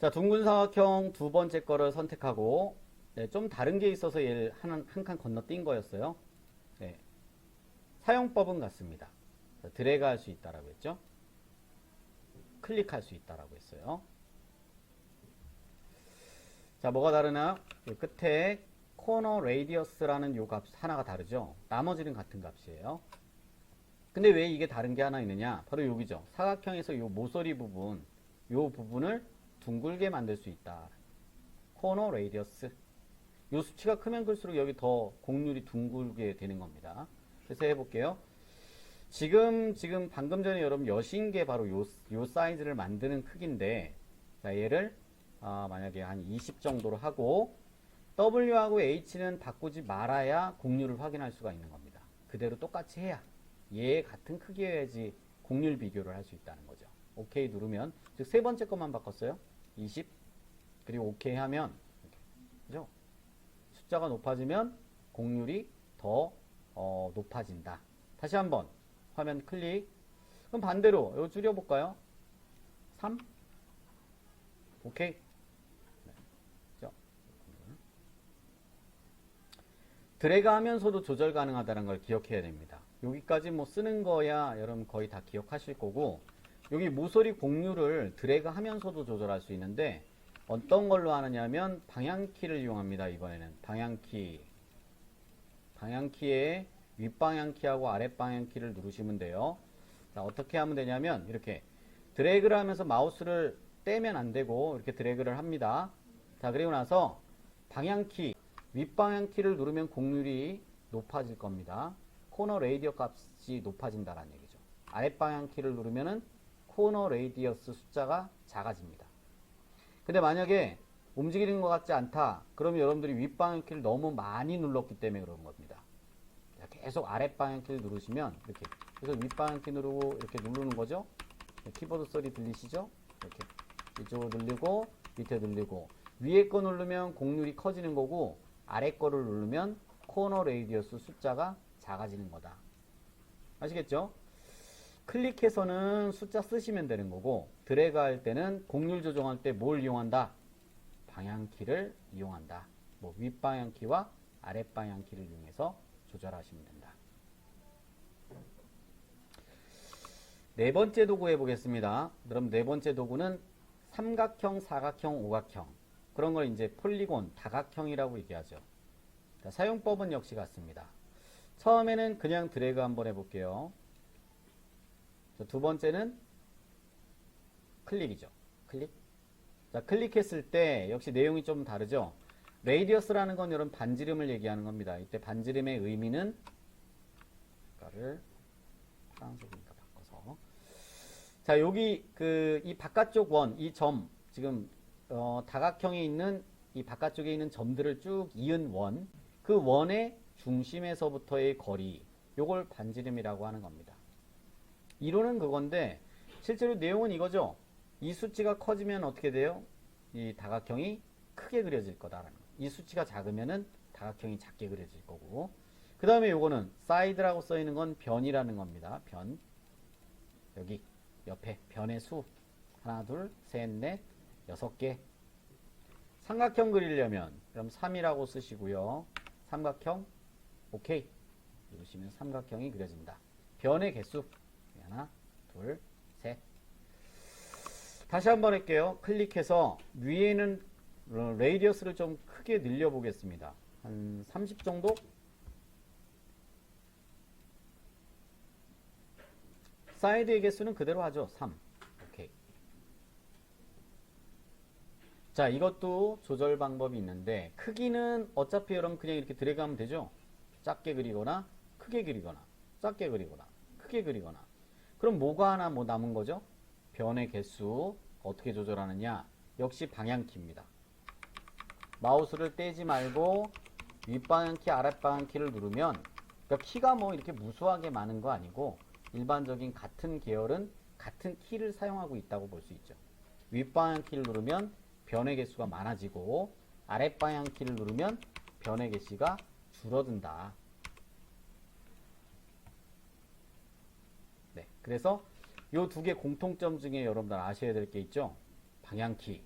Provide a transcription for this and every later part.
자, 둥근 사각형 두 번째 거를 선택하고, 네, 좀 다른 게 있어서 얘를 한, 한칸 건너뛴 거였어요. 네. 사용법은 같습니다. 자, 드래그 할 수 있다라고 했죠. 클릭할 수 있다라고 했어요. 자, 뭐가 다르나? 이 끝에 코너 레이디어스라는 요 값 하나가 다르죠. 나머지는 같은 값이에요. 근데 왜 이게 다른 게 하나 있느냐? 바로 여기죠. 사각형에서 요 모서리 부분, 요 부분을 둥글게 만들 수 있다. 코너 레이디어스. 요 수치가 크면 클수록 여기 더 곡률이 둥글게 되는 겁니다. 그래서 해볼게요. 지금, 지금 방금 전에 여러분 여신 게 바로 요, 요 사이즈를 만드는 크기인데, 자, 얘를, 아, 만약에 한 20 정도로 하고, W하고 H는 바꾸지 말아야 곡률을 확인할 수가 있는 겁니다. 그대로 똑같이 해야 얘 같은 크기여야지 곡률 비교를 할 수 있다는 거죠. 오케이 누르면 즉 세 번째 것만 바꿨어요. 20 그리고 오케이 하면 그죠? 숫자가 높아지면 곡률이 더 어, 높아진다. 다시 한번 화면 클릭. 그럼 반대로 이거 줄여볼까요? 3 오케이. 드래그 하면서도 조절 가능하다는 걸 기억해야 됩니다. 여기까지 뭐 쓰는 거야 여러분 거의 다 기억하실 거고 여기 모서리 곡률을 드래그 하면서도 조절할 수 있는데 어떤 걸로 하느냐면 방향키를 이용합니다. 이번에는 방향키 방향키에 윗방향키하고 아랫방향키를 누르시면 돼요. 자, 어떻게 하면 되냐면 이렇게 드래그를 하면서 마우스를 떼면 안 되고 이렇게 드래그를 합니다. 자, 그리고 나서 방향키 윗방향 키를 누르면 곡률이 높아질 겁니다. 코너 레이디어 값이 높아진다는 얘기죠. 아랫방향 키를 누르면은 코너 레이디어스 숫자가 작아집니다. 근데 만약에 움직이는 것 같지 않다. 그러면 여러분들이 윗방향 키를 너무 많이 눌렀기 때문에 그런 겁니다. 계속 아랫방향 키를 누르시면 이렇게 그래서 윗방향 키 누르고 이렇게 누르는 거죠. 키보드 소리 들리시죠? 이렇게 이쪽으로 누르고 밑에 누르고 위에 거 누르면 곡률이 커지는 거고 아래 거를 누르면 코너 레이디어스 숫자가 작아지는 거다. 아시겠죠? 클릭해서는 숫자 쓰시면 되는 거고 드래그 할 때는 곡률 조정할 때 뭘 이용한다? 방향키를 이용한다. 뭐 윗방향키와 아랫방향키를 이용해서 조절하시면 된다. 네 번째 도구 해보겠습니다. 그럼 네 번째 도구는 삼각형, 사각형, 오각형 그런 걸 이제 폴리곤, 다각형이라고 얘기하죠. 자, 사용법은 역시 같습니다. 처음에는 그냥 드래그 한번 해볼게요. 자, 두 번째는 클릭이죠. 클릭. 자, 클릭했을 때 역시 내용이 좀 다르죠. 레이디어스라는 건 여러분 반지름을 얘기하는 겁니다. 이때 반지름의 의미는 아까를 파란색이니까 바꿔서 자, 여기 그 이 바깥쪽 원, 이 점 지금 어, 다각형에 있는 이 바깥쪽에 있는 점들을 쭉 이은 원, 그 원의 중심에서부터의 거리, 요걸 반지름이라고 하는 겁니다. 이론은 그건데 실제로 내용은 이거죠. 이 수치가 커지면 어떻게 돼요? 이 다각형이 크게 그려질 거다라는 거. 이 수치가 작으면은 다각형이 작게 그려질 거고. 그 다음에 요거는 사이드라고 써 있는 건 변이라는 겁니다. 변. 여기 옆에 변의 수. 하나, 둘, 셋, 넷, 여섯 개. 삼각형 그리려면 그럼 3이라고 쓰시고요. 삼각형 오케이 누르시면 삼각형이 그려진다. 변의 개수 하나, 둘, 셋. 다시 한번 할게요. 클릭해서 위에는 레이디어스를 좀 크게 늘려 보겠습니다. 한 30 정도? 사이드의 개수는 그대로 하죠. 3. 오케이. 자, 이것도 조절 방법이 있는데 크기는 어차피 여러분 그냥 이렇게 드래그 하면 되죠. 작게 그리거나 크게 그리거나 작게 그리거나 크게 그리거나 그럼 뭐가 하나 뭐 남은 거죠? 변의 개수 어떻게 조절하느냐? 역시 방향키입니다. 마우스를 떼지 말고 윗방향키, 아랫방향키를 누르면 그러니까 키가 뭐 이렇게 무수하게 많은 거 아니고 일반적인 같은 계열은 같은 키를 사용하고 있다고 볼 수 있죠. 윗방향 키를 누르면 변의 개수가 많아지고 아랫방향 키를 누르면 변의 개수가 줄어든다. 네, 그래서 이 두 개 공통점 중에 여러분들 아셔야 될 게 있죠. 방향키,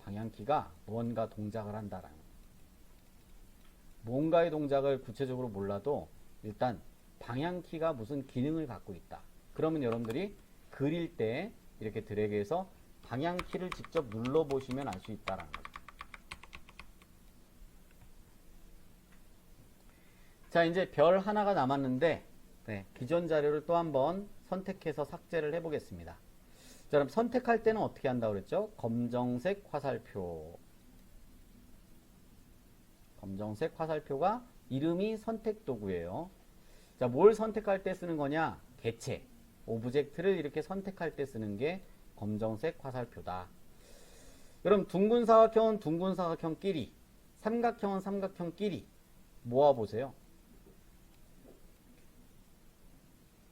방향키가 뭔가 동작을 한다라는 거. 뭔가의 동작을 구체적으로 몰라도 일단 방향키가 무슨 기능을 갖고 있다. 그러면 여러분들이 그릴 때 이렇게 드래그해서 방향키를 직접 눌러보시면 알 수 있다라는 거죠. 자, 이제 별 하나가 남았는데, 네, 기존 자료를 또 한번 선택해서 삭제를 해보겠습니다. 자, 그럼 선택할 때는 어떻게 한다고 그랬죠? 검정색 화살표. 검정색 화살표가 이름이 선택 도구예요. 자, 뭘 선택할 때 쓰는 거냐? 개체. 오브젝트를 이렇게 선택할 때 쓰는 게 검정색 화살표다. 그럼 둥근 사각형은 둥근 사각형끼리, 삼각형은 삼각형끼리 모아보세요.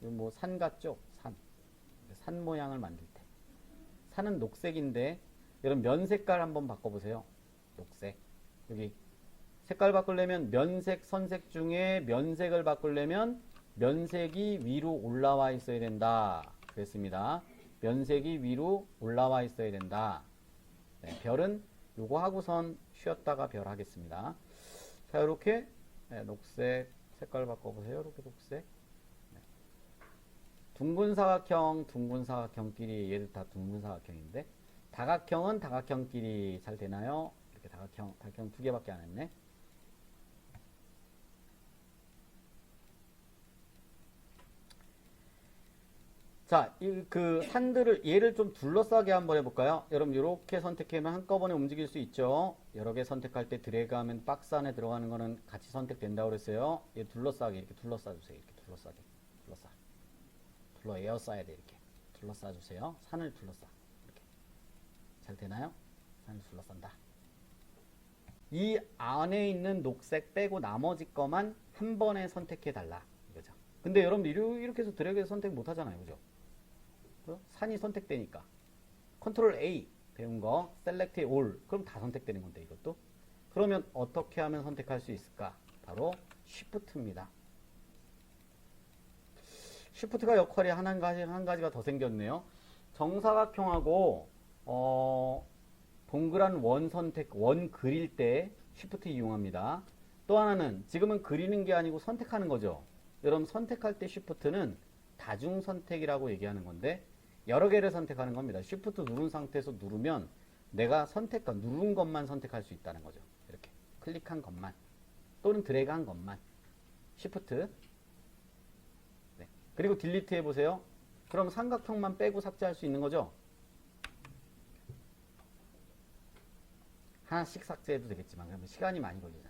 뭐 산 같죠? 산. 산 모양을 만들 때. 산은 녹색인데 여러분 면 색깔 한번 바꿔보세요. 녹색. 여기 색깔 바꾸려면 면색, 선색 중에 면색을 바꾸려면 면색이 위로 올라와 있어야 된다. 그랬습니다. 면색이 위로 올라와 있어야 된다. 네, 별은 요거 하고선 쉬었다가 별 하겠습니다. 자, 이렇게 네, 녹색 색깔 바꿔보세요. 이렇게 녹색. 네. 둥근 사각형, 둥근 사각형끼리 얘들 다 둥근 사각형인데 다각형은 다각형끼리 잘 되나요? 이렇게 다각형, 다각형 두 개밖에 안 했네. 자, 이 그 산들을 얘를 좀 둘러싸게 한번 해볼까요? 여러분 이렇게 선택하면 한꺼번에 움직일 수 있죠. 여러 개 선택할 때 드래그하면 박스 안에 들어가는 거는 같이 선택된다고 그랬어요. 얘 둘러싸게 이렇게 둘러싸 주세요. 이렇게 둘러싸게 둘러싸. 둘러 에어싸야 돼 이렇게 둘러싸 주세요. 산을 둘러싸 이렇게 잘 되나요? 산을 둘러싼다. 이 안에 있는 녹색 빼고 나머지 거만 한 번에 선택해 달라 이거죠. 근데 여러분들 이렇게 해서 드래그해서 선택 못 하잖아요, 그죠? 어? 산이 선택되니까 컨트롤 A 배운 거 셀렉트 올 그럼 다 선택되는 건데 이것도 그러면 어떻게 하면 선택할 수 있을까 바로 쉬프트입니다 쉬프트가 역할이 한 가지 한 가지가 더 생겼네요 정사각형하고 어, 동그란 원 선택 원 그릴 때 쉬프트 이용합니다 또 하나는 지금은 그리는 게 아니고 선택하는 거죠 여러분 선택할 때 쉬프트는 다중 선택이라고 얘기하는 건데 여러 개를 선택하는 겁니다. 쉬프트 누른 상태에서 누르면 내가 선택과 누른 것만 선택할 수 있다는 거죠. 이렇게 클릭한 것만 또는 드래그한 것만 쉬프트 네. 그리고 딜리트 해보세요. 그럼 삼각형만 빼고 삭제할 수 있는 거죠. 하나씩 삭제해도 되겠지만 그러면 시간이 많이 걸리잖아요.